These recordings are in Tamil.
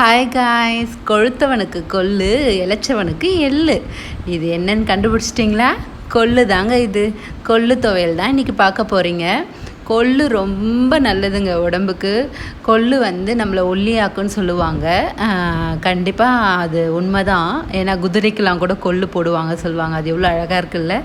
ஹாய் காய்ஸ் கொழுத்தவனுக்கு கொள்ளு இளைச்சவனுக்கு எள்ளு. இது என்னன்னு கண்டுபிடிச்சிட்டிங்களா? கொல்லு தாங்க இது. கொள்ளு துவையல் தான் இன்றைக்கி பார்க்க போகிறீங்க கொள்ளு ரொம்ப நல்லதுங்க உடம்புக்கு. கொள்ளு வந்து நம்மளை ஒல்லியாக்குன்னு சொல்லுவாங்க. கண்டிப்பாக அது உண்மை தான் ஏன்னா குதிரைக்கெலாம் கூட கொள்ளு போடுவாங்க சொல்லுவாங்க. அது எவ்வளோ அழகாக இருக்குல்ல?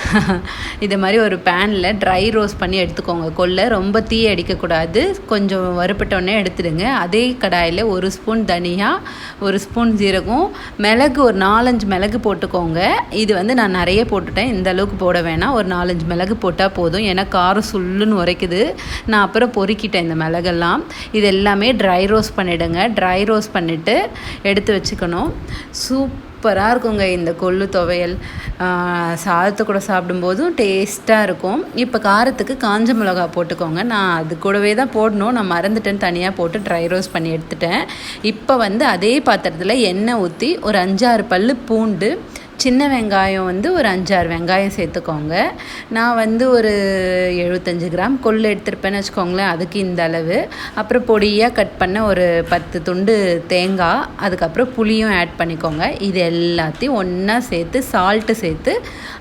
இது மாதிரி ஒரு பேனில் ட்ரை ரோஸ்ட் பண்ணி எடுத்துக்கோங்க. கொள்ளை ரொம்ப தீ அடிக்கக்கூடாது. கொஞ்சம் வறுப்பட்டோடனே எடுத்துடுங்க. அதே கடாயில் ஒரு ஸ்பூன் தனியாக ஒரு ஸ்பூன் ஜீரகம் மிளகு ஒரு நாலஞ்சு மிளகு போட்டுக்கோங்க. இது வந்து நான் நிறைய போட்டுட்டேன். இந்த அளவுக்கு போட வேணாம். ஒரு நாலஞ்சு மிளகு போட்டால் போதும். ஏன்னா காரம் சுல்லுன்னு உரைக்குது. நான் அப்புறம் பொறுக்கிட்டேன் இந்த மிளகெல்லாம். இது எல்லாமே ட்ரை ரோஸ்ட் பண்ணிவிடுங்க ட்ரை ரோஸ்ட் பண்ணிவிட்டு எடுத்து வச்சுக்கணும். சூப்பராக இருக்குங்க இந்த கொள்ளு துவையல். சாதத்தை கூட சாப்பிடும்போதும் டேஸ்ட்டாக இருக்கும். இப்போ காரத்துக்கு காஞ்ச மிளகா போட்டுக்கோங்க. நான் அது கூடவே தான் போடணும். நான் மறந்துட்டேன். தனியாக போட்டு ட்ரை ரோஸ்ட் பண்ணி எடுத்துட்டேன். இப்போ வந்து அதே பாத்திரத்தில் எண்ணெய் ஊற்றி ஒரு அஞ்சாறு பல் பூண்டு சின்ன வெங்காயம் வந்து ஒரு அஞ்சாறு வெங்காயம் சேர்த்துக்கோங்க. நான் வந்து ஒரு எழுபத்தஞ்சு கிராம் கொள்ளு எடுத்துருப்பேன்னு வச்சுக்கோங்களேன் அதுக்கு இந்த அளவு. அப்புறம் பொடியாக கட் பண்ண ஒரு பத்து துண்டு தேங்காய் அதுக்கப்புறம் புளியும் ஆட் பண்ணிக்கோங்க. இது எல்லாத்தையும் ஒன்றா சேர்த்து சால்ட்டு சேர்த்து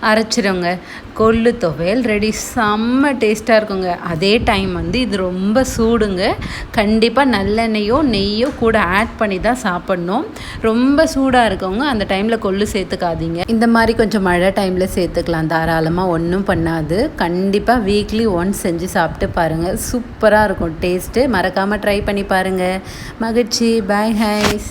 அரைச்சிடுங்க கொள்ளு துவையல் ரெடி செம்ம டேஸ்ட்டாக இருக்குங்க. அதே டைம் வந்து இது ரொம்ப சூடுங்க. கண்டிப்பாக நல்லெண்ணெயோ நெய்யோ கூட ஆட் பண்ணி தான் சாப்பிட்ணும். ரொம்ப சூடாக இருக்கவங்க அந்த டைமில் கொள்ளு சேர்த்துக்காதீங்க. இந்த மாதிரி கொஞ்சம் மழை டைமில் சேர்த்துக்கலாம். தாராளமாக ஒன்றும் பண்ணாது. கண்டிப்பாக வீக்லி ஒன்ஸ் செஞ்சு சாப்பிட்டு பாருங்கள் சூப்பராக இருக்கும். டேஸ்ட்டு மறக்காமல் ட்ரை பண்ணி பாருங்கள் மகிழ்ச்சி. பாய் ஹைஸ்